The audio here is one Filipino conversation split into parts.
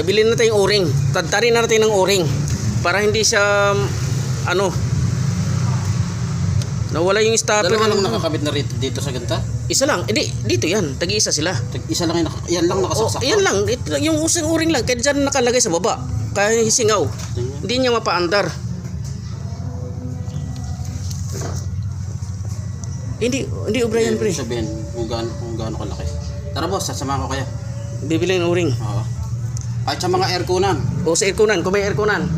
Pabili natin yung o-ring. Tadtarin natin ng o-ring. Para hindi siya, ano, nawala yung stopper. Dalawa lang nakakabit na rito dito sa ganta. Isa lang. Hindi, dito yan. Tag-isa sila. Tag- Isa lang yung naka, yan lang nakasaksak. yan lang. Ito, lang, yung usang o-ring lang. Kaya dyan nakalagay sa baba. Kaya hisingaw. Hindi niya mapaandar. Hindi, hindi obra yan, pre. Sabihin kung gaano, kung gaano kalaki. Tara boss, sasama ko kayo. Bibili ng o-ring. Oo. At sa mga airconan, O sa airconan, kung may airconan.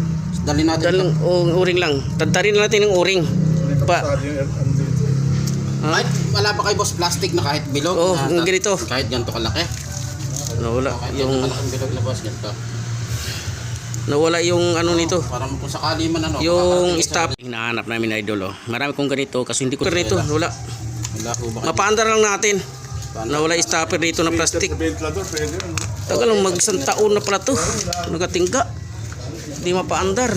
dali natin. Dahil o o-ring lang. Tadtarin natin ng o-ring. Pa, Kahit wala pa kay boss plastic na kahit bilog. Oo, na- yung ganito. Kahit ganito kalaki. nawala Kahit yung bilog na boss, ganito. nawala yung ano nito. Para kung sakali man ano. Yung stop hinahanap namin idol oh. Marami kong ganito kasi hindi ko ganito. Wala. Wala ko ba? Mapaandar lang natin. Nawala yung stopper dito na plastic. Ventilador, pwede yun. Tagal lang mag isang taon na pala to. Nagatingga. Hindi mapaandar.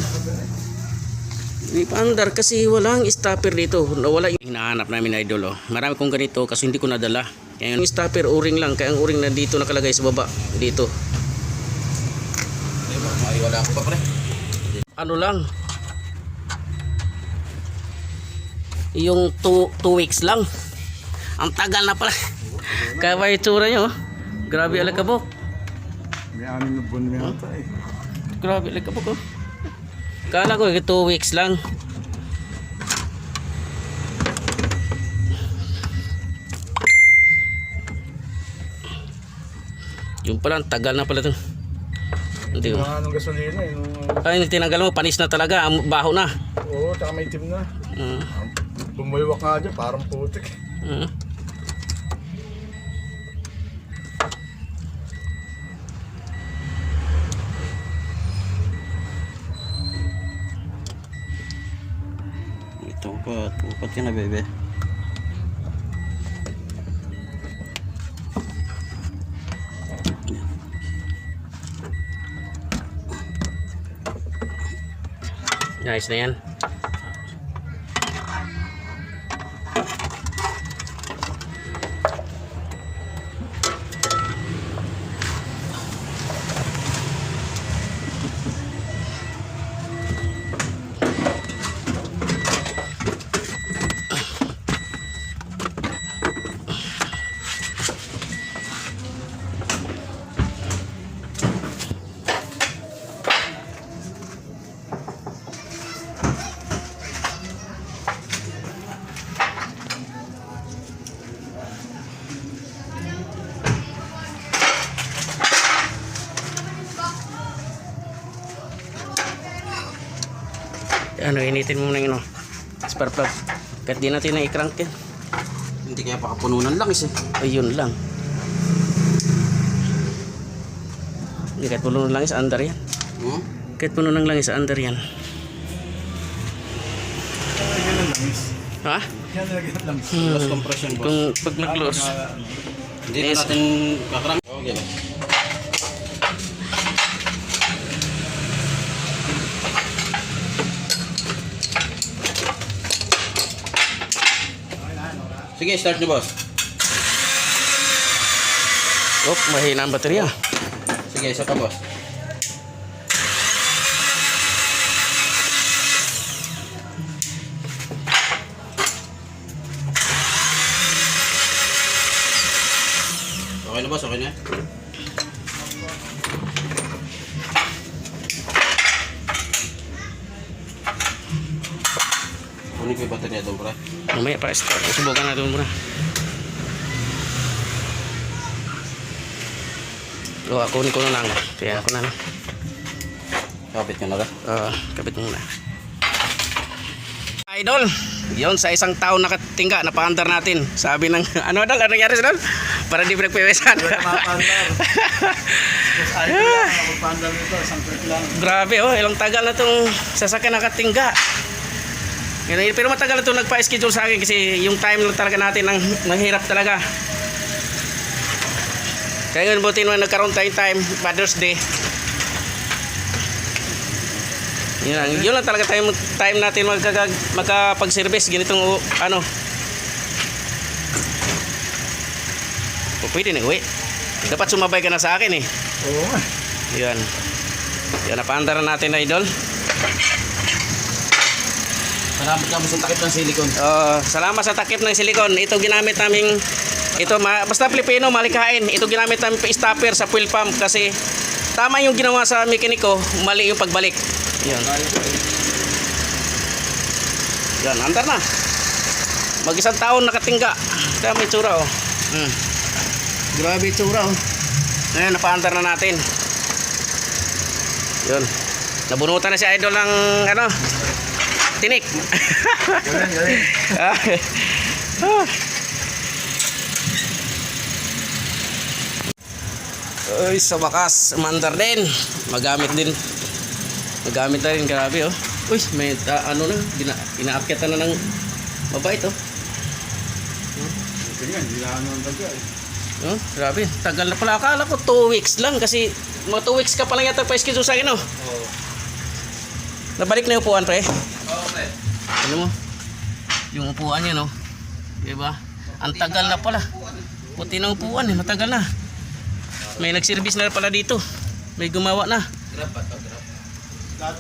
Hindi paandar kasi walang stopper dito. Nawala yung hinahanap namin idol oh. Marami kong ganito kasi hindi ko nadala. Kaya yung stopper o-ring lang. Kaya ang o-ring na dito nakalagay sa baba. Dito. Wala ko pa pre. ano lang yung 2 weeks lang ang tagal na pala kaya ba yung tsura nyo grabe alagabok May anim na buwan na yata eh. grabe alagabok oh kala ko 2 weeks lang yung pala tagal na pala to hindi ko anong gasolina eh. Nung, ay tinanggal mo panis na talaga baho na oo, tsaka may itim na. Mm. Bumuiwak nga dyan, parang putik. Mm. Ito pa, tupat ka na bebe. Nice na yan. Ano, initin mo muna yung ano, spark plug. Kahit di natin na i-crank yan. Hindi kaya pakapununan lang is eh. Ayun lang. Hindi, kahit puno ng langis, under yan. Hmm? Kahit puno ng langis, under yan. Ng langis. Ha? Yan lagyan ng langis. Loss compression boss. Kung pag nag-close. Hindi na natin kakarang. Okay. Sige, start nyo boss. Oh, mahina ang baterya. Sige, isa pa boss. Okay na boss, okay na. Ko yung baterya doon, pre. Mamaya pa, start. Subukan natin muna. O, ako ko na lang. Kaya ako na lang. Kapit ka na ba? Ah, kapit muna. Idol, yon sa isang taon nakatingga, napaandar natin. Sabi ng, ano dal, ano nangyari sa? Para di pinagpiwesan. Mapandar. Tapos ayaw ko lang, mapandar nito, isang click lang. Grabe oh, ilang tagal na itong sasakyan nakatingga. Yan, Pero matagal na itong nagpa-schedule sa akin kasi yung time lang talaga natin ang mahirap talaga. Kaya ngayon buti naman nagkaroon tayong time, Father's Day. Yun lang, yun lang talaga time, time natin magkaka, magkapag-service. Ganitong ano. O, pwede na uwi. Dapat sumabay ka na sa akin eh. Oo nga. Yan. Yan, napaandar na natin, idol. Salamat ka mo sa takip ng silicone. Oh, salamat sa takip ng silikon. Ito ginamit naming ito ma, basta Pilipino malikain. Ito ginamit namin stopper sa fuel pump kasi tama yung ginawa sa mekaniko, mali yung pagbalik. Yan. Yan, andar na. Mag isang taon nakatingga. Kaya may tsura oh. Hmm. Grabe tsura oh. Ngayon, napaandar na natin. Yun. Nabunutan na si Idol ng ano, tinik. Galing, galing. Uy, sa wakas, mandar din. Magamit din. Magamit na rin, grabe oh. Uy, may ah, ano na, bina, inaakyatan na ng mabait oh. Tingnan, hindi na ano ang taga eh. Oh, grabe, tagal na pala. Akala ko 2 weeks lang kasi mga 2 weeks ka pa lang yata pa schedule sa akin oh. Oo. Nabalik na yung upuan pre. Ano mo? Yung upuan niya, no? Diba? Ang tagal na pala. Puti ng upuan, eh. Matagal na. May nagservice na pala dito. May gumawa na. Grab ba to? Grab.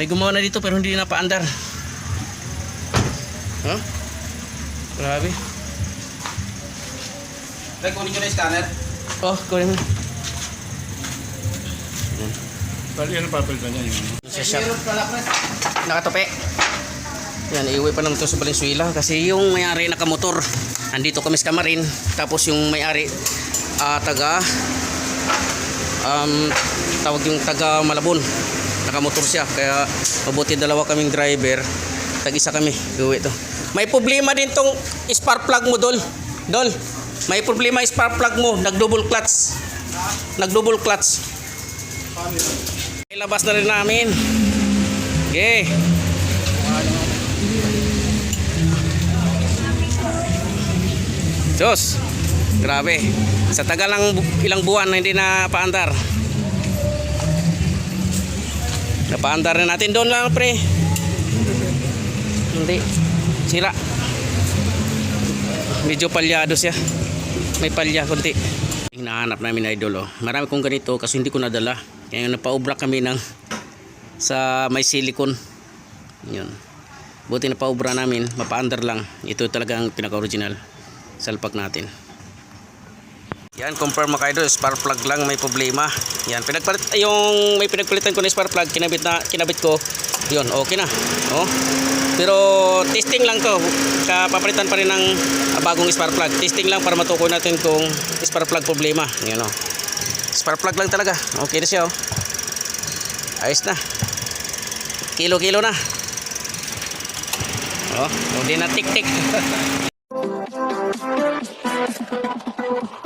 May gumawa na dito pero hindi na paandar. Huh? Grabe. Pre, kunin nyo na yung scanner. Oh, kunin mo. bali ano papalitan niya yung Sa shop. Nakatope. Yan, iuwi pa naman ito sa Valenzuela kasi yung may-ari nakamotor. Andito kami sa Kamarin. Tapos yung may-ari ah, taga um, tawag yung taga Malabon. Nakamotor siya. Kaya mabuti dalawa kaming driver. Tag-isa kami. Iuwi to. May problema din tong spark plug mo, Dol. Dol, may problema spark plug mo. Nag-double clutch. Nag-double clutch. Ilabas na rin namin. Okay. Diyos. Grabe. Sa tagal ng ilang buwan na hindi na paandar. Napaandar na natin doon lang pre. Hindi. Sira. Medyo palyado siya. May palya konti. Hinahanap namin na idol oh. Marami kong ganito kasi hindi ko nadala. Kaya napaubra kami ng sa may silicone. Yun. Buti na paubra namin, mapaandar lang. Ito talaga ang pinaka-original. Salpak natin. Yan, confirm mga idol, spark plug lang may problema. Yan, pinagpalit yung may pinagpalitan ko na spark plug, kinabit na kinabit ko. Yun, okay na. Oh. Pero testing lang to. Kapapalitan pa rin ng bagong spark plug. Testing lang para matukoy natin kung spark plug problema. Yan oh. Spark plug lang talaga. Okay na siya oh. Ayos na. Kilo-kilo na. Oh, hindi na tik-tik. Thank you.